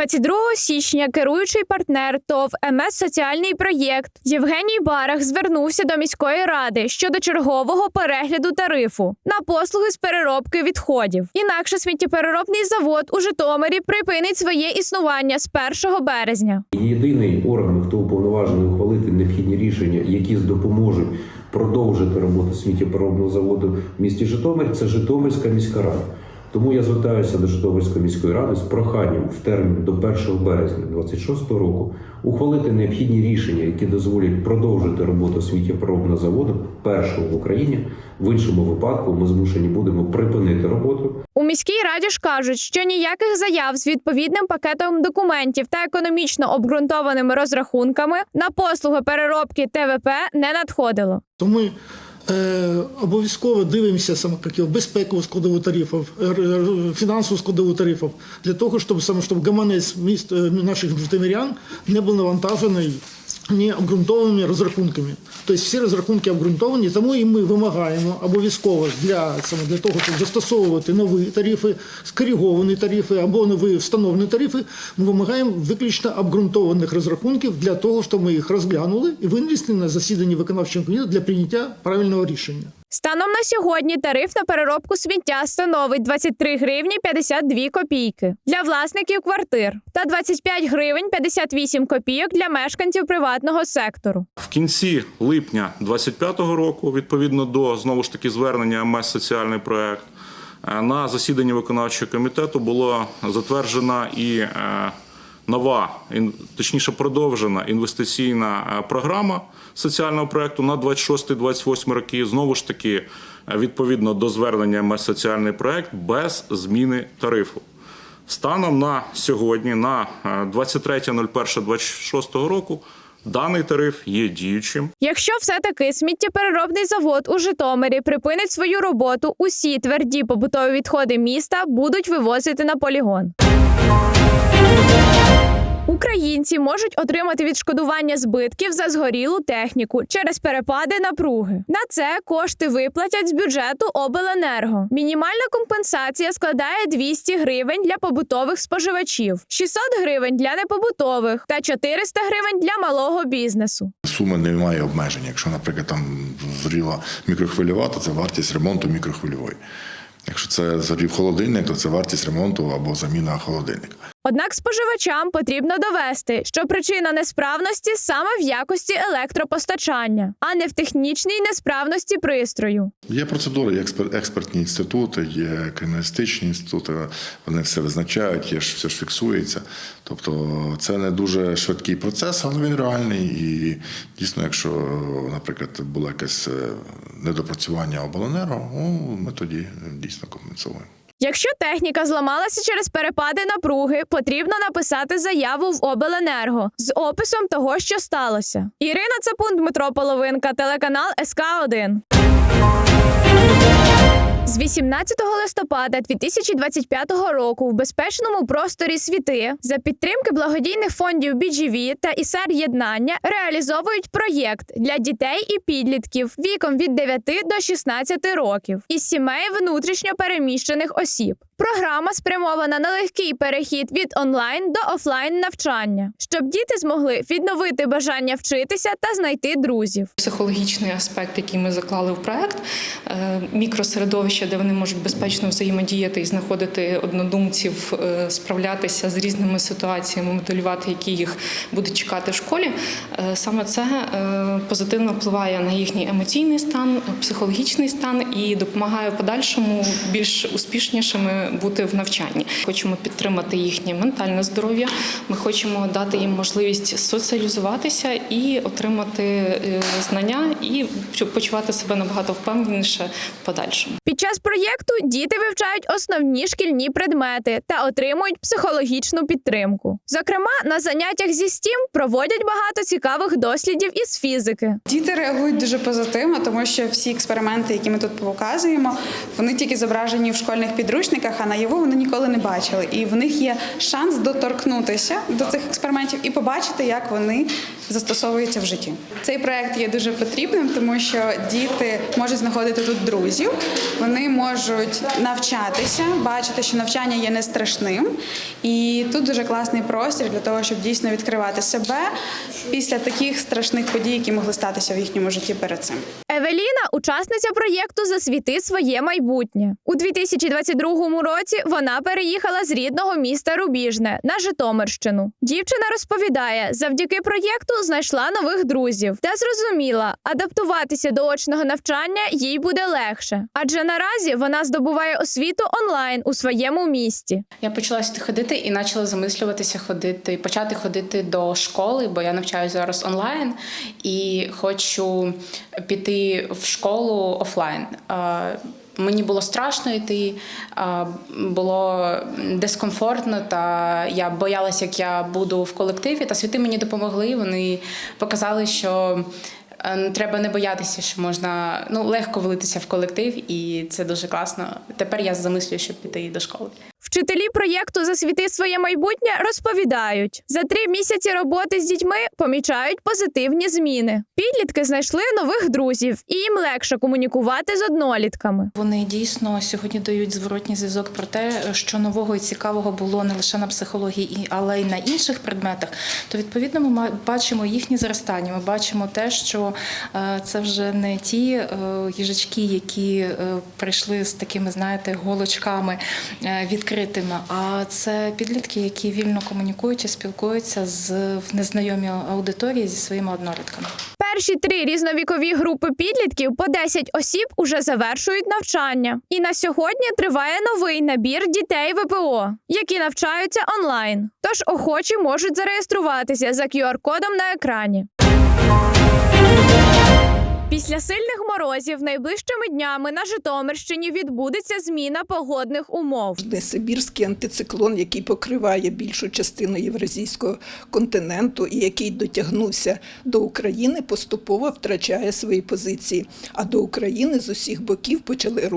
22 січня керуючий партнер ТОВ МС Соціальний проєкт Євгеній Барах звернувся до міської ради щодо чергового перегляду тарифу на послуги з переробки відходів. Інакше сміттєпереробний завод у Житомирі припинить своє існування з 1 березня. Єдиний орган, хто уповноважений ухвалити необхідні рішення, які допоможуть продовжити роботу сміттєпереробного заводу в місті Житомир, це Житомирська міська рада. Тому я звертаюся до Житомирської міської ради з проханням в термін до 1 березня 2026 року ухвалити необхідні рішення, які дозволять продовжити роботу сміттєпереробного заводу першого в Україні. В іншому випадку ми змушені будемо припинити роботу У міській раді ж кажуть, що ніяких заяв з відповідним пакетом документів та економічно обґрунтованими розрахунками на послуги переробки ТВП не надходило. То ми обов'язково дивимося саме безпекову складову тарифів, е, е, фінансову складову тарифів для того, щоб саме щоб гаманець міст е, наших житомирян не був навантажений необґрунтованими розрахунками. Тобто всі розрахунки обґрунтовані, тому і ми вимагаємо обов'язково для саме для того, щоб застосовувати нові тарифи, скориговані тарифи або нові встановлені тарифи. Ми вимагаємо виключно обґрунтованих розрахунків для того, щоб ми їх розглянули і винесли на засіданні виконавчого комітету для прийняття правильного рішення. Станом на сьогодні тариф на переробку сміття становить 23 гривні 52 копійки для власників квартир та 25 гривень 58 копійок для мешканців приватного сектору. В кінці липня 2025 року, відповідно до знову ж таки звернення МС соціальний проект, е, на засіданні виконавчого комітету було затверджена і е, нова, точніше продовжена інвестиційна е, програма соціального проекту на 26-28 роки. Знову ж таки, е, відповідно до звернення МС соціальний проект без зміни тарифу. Станом на сьогодні, на е, 23.01.26 року, даний тариф є діючим. Якщо все-таки сміттєпереробний завод у Житомирі припинить свою роботу, усі тверді побутові відходи міста будуть вивозити на полігон. Українці можуть отримати відшкодування збитків за згорілу техніку через перепади напруги. На це кошти виплатять з бюджету обленерго. Мінімальна компенсація складає 200 гривень для побутових споживачів, 600 гривень для непобутових та 400 гривень для малого бізнесу. Сума не має обмежень. Якщо, наприклад, там згоріла мікрохвильова, то це вартість ремонту мікрохвильової. Якщо це згорів холодильник, то це вартість ремонту або заміна холодильника. Однак споживачам потрібно довести, що причина несправності саме в якості електропостачання, а не в технічній несправності пристрою. Є процедури, є експертні інститути, є криміналістичні інститути, вони все визначають, є ж все ж фіксується. Тобто це не дуже швидкий процес, але він реальний. І дійсно, якщо, наприклад, було якесь е, недопрацювання обленерго, ну, ми тоді дійсно компенсуємо. Якщо техніка зламалася через перепади напруги, потрібно написати заяву в обленерго з описом того, що сталося. Ірина Цапун, Дмитро Половинка, телеканал СК 1 з 18 листопада 2025 року в безпечному просторі світи за підтримки благодійних фондів BGV та ІСР Єднання реалізовують проєкт для дітей і підлітків віком від 9 до 16 років із сімей внутрішньо переміщених осіб. Програма спрямована на легкий перехід від онлайн до офлайн навчання, щоб діти змогли відновити бажання вчитися та знайти друзів. Психологічний аспект, який ми заклали в проект, е, мікросередовище, де вони можуть безпечно взаємодіяти і знаходити однодумців, е, справлятися з різними ситуаціями, моделювати, які їх будуть чекати в школі. Е, Саме це е, позитивно впливає на їхній емоційний стан, психологічний стан і допомагає в подальшому більш успішнішими бути в навчанні. Хочемо підтримати їхнє ментальне здоров'я. Ми хочемо дати їм можливість соціалізуватися і отримати знання, і почувати себе набагато впевненіше в подальшому. Час проєкту діти вивчають основні шкільні предмети та отримують психологічну підтримку. Зокрема, на заняттях зі STEAM проводять багато цікавих дослідів із фізики. Діти реагують дуже позитивно, тому що всі експерименти, які ми тут показуємо, вони тільки зображені в школьних підручниках, а наяву вони ніколи не бачили. І в них є шанс доторкнутися до цих експериментів і побачити, як вони застосовуються в житті. Цей проект є дуже потрібним, тому що діти можуть знаходити тут друзів. Вони можуть навчатися, бачити, що навчання є не страшним. І тут дуже класний простір для того, щоб дійсно відкривати себе після таких страшних подій, які могли статися в їхньому житті перед цим. Евеліна учасниця проєкту Засвіти своє майбутнє. У 2022 році вона переїхала з рідного міста Рубіжне на Житомирщину. Дівчина розповідає, завдяки проєкту знайшла нових друзів та зрозуміла, адаптуватися до очного навчання їй буде легше, адже наразі вона здобуває освіту онлайн у своєму місті. Я почала сюди ходити і почала замислюватися ходити, почати ходити до школи, бо я навчаюся зараз онлайн і хочу піти в школу офлайн. Мені було страшно йти, було дискомфортно, та я боялася, як я буду в колективі. Та світи мені допомогли. Вони показали, що е, треба не боятися, що можна ну легко влитися в колектив, і це дуже класно. Тепер я замислюю, щоб піти до школи. Вчителі проєкту Засвіти своє майбутнє розповідають, за три місяці роботи з дітьми помічають позитивні зміни. Підлітки знайшли нових друзів, і їм легше комунікувати з однолітками. Вони дійсно сьогодні дають зворотній зв'язок про те, що нового і цікавого було не лише на психології, але й на інших предметах. То відповідно ми бачимо їхні зростання. Ми бачимо те, що е, це вже не ті е, їжачки, які е, прийшли з такими, знаєте, голочками е, відкритими, а це підлітки, які вільно комунікують і спілкуються з незнайомій аудиторії зі своїми однолітками. Перші три різновікові групи підлітків по 10 осіб уже завершують навчання. І на сьогодні триває новий набір дітей ВПО, які навчаються онлайн. Тож охочі можуть зареєструватися за QR-кодом на екрані. Після сильних морозів найближчими днями на Житомирщині відбудеться зміна погодних умов. Сибірський антициклон, який покриває більшу частину євразійського континенту і який дотягнувся до України, поступово втрачає свої позиції. А до України з усіх боків почали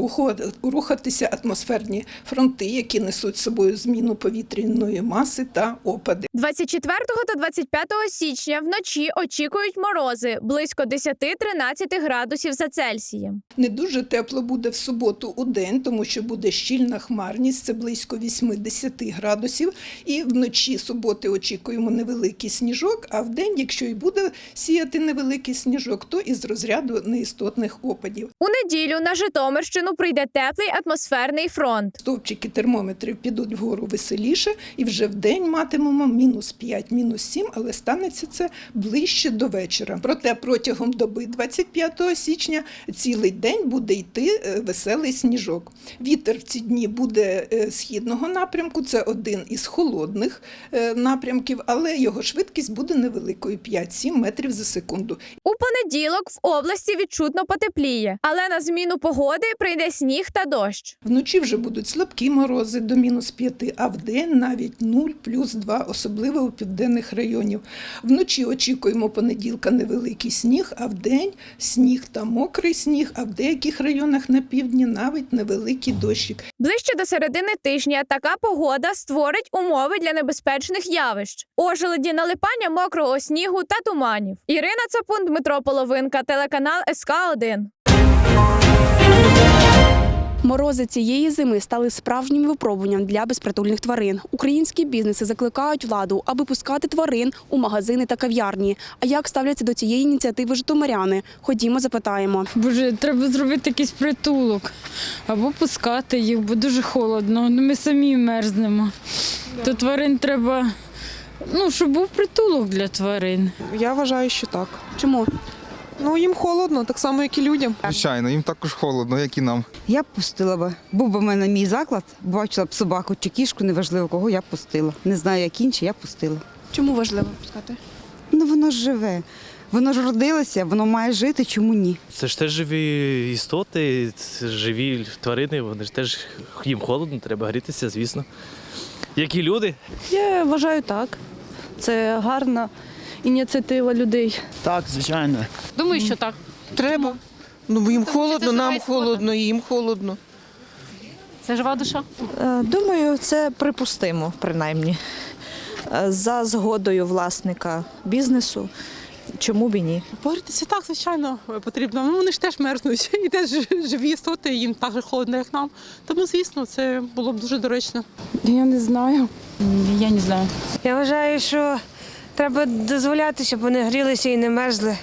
рухатися атмосферні фронти, які несуть з собою зміну повітряної маси та опади. 24 та 25 січня вночі очікують морози близько 10-13 градусів за Цельсієм. Не дуже тепло буде в суботу у день, тому що буде щільна хмарність, це близько 80 градусів. І вночі суботи очікуємо невеликий сніжок, а в день, якщо і буде сіяти невеликий сніжок, то із розряду неістотних опадів. У неділю на Житомирщину прийде теплий атмосферний фронт. Стовпчики термометрів підуть вгору веселіше, і вже в день матимемо мінус 5, мінус 7, але станеться це ближче до вечора. Проте протягом доби 25 січня цілий день буде йти е, веселий сніжок. Вітер в ці дні буде е, східного напрямку, це один із холодних е, напрямків, але його швидкість буде невеликою 5-7 метрів за секунду. У понеділок в області відчутно потепліє, але на зміну погоди прийде сніг та дощ. Вночі вже будуть слабкі морози до мінус 5, а вдень навіть 0, плюс 2, особливо у південних районів. Вночі очікуємо понеділка невеликий сніг, а вдень сніг та мокрий сніг, а в деяких районах на півдні навіть невеликий дощик. Ближче до середини тижня така погода створить умови для небезпечних явищ: ожеледі, налипання мокрого снігу та туманів. Ірина Цапун, Дмитро Половинка, телеканал СК 1 Морози цієї зими стали справжнім випробуванням для безпритульних тварин. Українські бізнеси закликають владу, аби пускати тварин у магазини та кав'ярні. А як ставляться до цієї ініціативи житомиряни? Ходімо, запитаємо. Боже, треба зробити якийсь притулок або пускати їх, бо дуже холодно. Ну, Ми самі мерзнемо. То тварин треба, ну, щоб був притулок для тварин. Я вважаю, що так. Чому? Ну їм холодно, так само, як і людям. Звичайно, їм також холодно, як і нам. Я б пустила би. Був би в мене мій заклад, бачила б собаку чи кішку, неважливо кого, я б пустила. Не знаю, як інші, я б пустила. Чому важливо пускати? Ну воно ж живе. Воно ж родилося, воно має жити, чому ні? Це ж теж живі істоти, це живі тварини, вони ж теж їм холодно, треба грітися, звісно. Як і люди. Я вважаю так. Це гарна ініціатива людей. Так, звичайно. Думаю, що так. Треба. Ну їм холодно, нам холодно, їм холодно. Це жива душа. Е, Думаю, це припустимо, принаймні. Е, За згодою власника бізнесу. чому б і ні? Погрітися так, звичайно, потрібно. Ну, вони ж теж мерзнуть і теж живі істоти, їм так же холодно, як нам. Тому, звісно, це було б дуже доречно. Я не знаю. Я не знаю. Я вважаю, що треба дозволяти, щоб вони грілися і не мерзли.